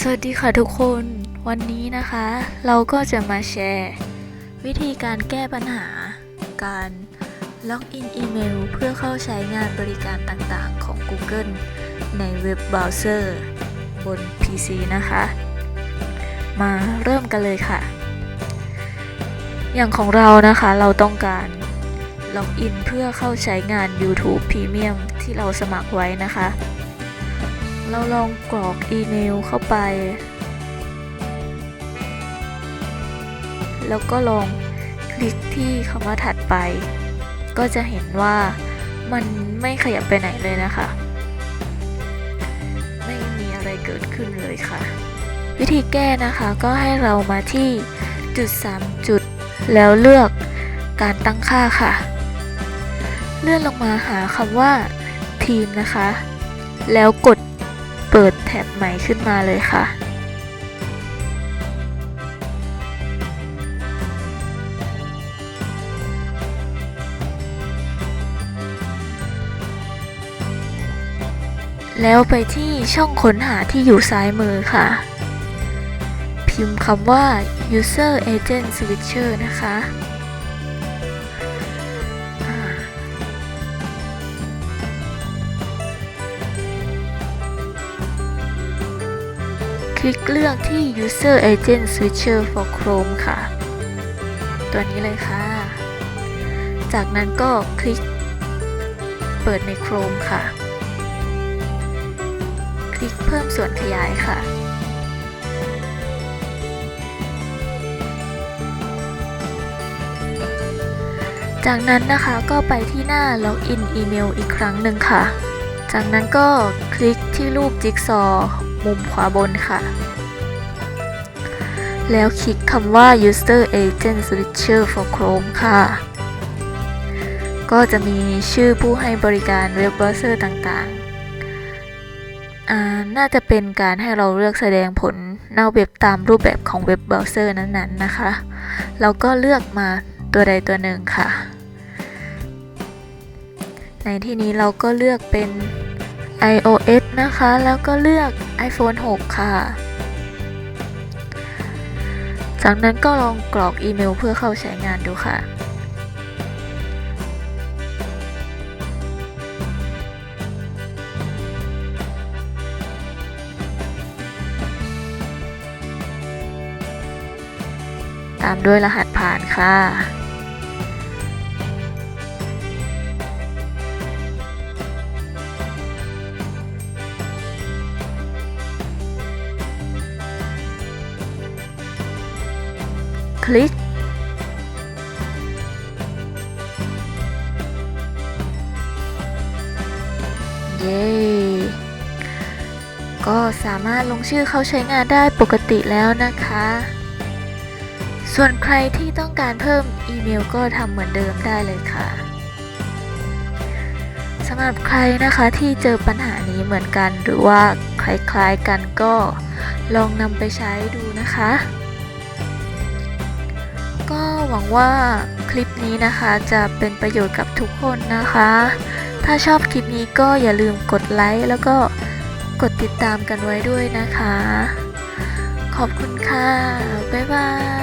สวัสดีค่ะทุกคน วันนี้นะคะ เราก็จะมาแชร์ วิธีการแก้ปัญหา การล็อกอินอีเมลเพื่อเข้าใช้งานบริการต่างๆของ Google ในเว็บเบราว์เซอร์บน PC นะคะ มาเริ่มกันเลยค่ะ อย่างของเรานะคะเราต้องการล็อกอินเพื่อเข้าใช้งาน YouTube Premium ที่เราสมัครไว้นะคะ เราลองกรอกอีเมลเข้าไป แล้วก็ลองคลิกที่คำว่าถัดไป ก็จะเห็นว่ามันไม่ขยับไปไหนเลยนะคะ ไม่มีอะไรเกิดขึ้นเลยค่ะ วิธีแก้นะคะก็ให้เรามาที่จุด 3 จุด แล้วเลือกการตั้งค่าค่ะ เลื่อนลงมาหาคำว่าทีมนะคะ แล้วกด เปิดแท็บใหม่ขึ้นมาเลยค่ะ แล้วไปที่ช่องค้นหาที่อยู่ซ้ายมือค่ะ พิมพ์คำว่า user agent switcher นะคะ ลิกเลือกที่ User Agent Switcher for Chrome ค่ะ ตัวนี้เลยค่ะ จากนั้นก็คลิก เปิดใน Chrome ค่ะ คลิกเพิ่มส่วนขยายค่ะจากนั้นนะคะก็ไปที่หน้า Login Email อีกครั้งหนึ่งค่ะ จากนั้นก็คลิกที่รูปจิ๊กซอ มุมขวาบนค่ะ แล้วคลิกคำว่า User Agent Switcher for Chrome ค่ะ ก็จะมีชื่อผู้ให้บริการเว็บเบราว์เซอร์ต่างๆอ่าน่าจะเป็นการให้เราเลือกแสดงผลหน้าเว็บตามรูปแบบของเว็บเบราว์เซอร์นั้นๆนะคะเราก็เลือกมาตัวใดตัวหนึ่งค่ะ ในที่นี้เราก็เลือกเป็น iOS นะคะ แล้วก็เลือก iPhone 6 ค่ะ จากนั้นก็ลองกรอกอีเมลเพื่อเข้าใช้งานดูค่ะตามด้วยรหัสผ่านค่ะ คลิก เย้ก็สามารถลงชื่อเข้าใช้งานได้ปกติแล้วนะคะ ส่วนใครที่ต้องการเพิ่มอีเมลก็ทำเหมือนเดิมได้เลยค่ะสำหรับใครนะคะที่เจอปัญหานี้เหมือนกันหรือว่าคล้ายๆกันก็ลองนำไปใช้ดูนะคะ ก็หวังว่าคลิปนี้นะคะจะเป็นประโยชน์กับทุกคนนะคะ ถ้าชอบคลิปนี้ก็อย่าลืมกดไลค์แล้วก็กดติดตามกันไว้ด้วยนะคะ ขอบคุณค่ะ บ๊ายบาย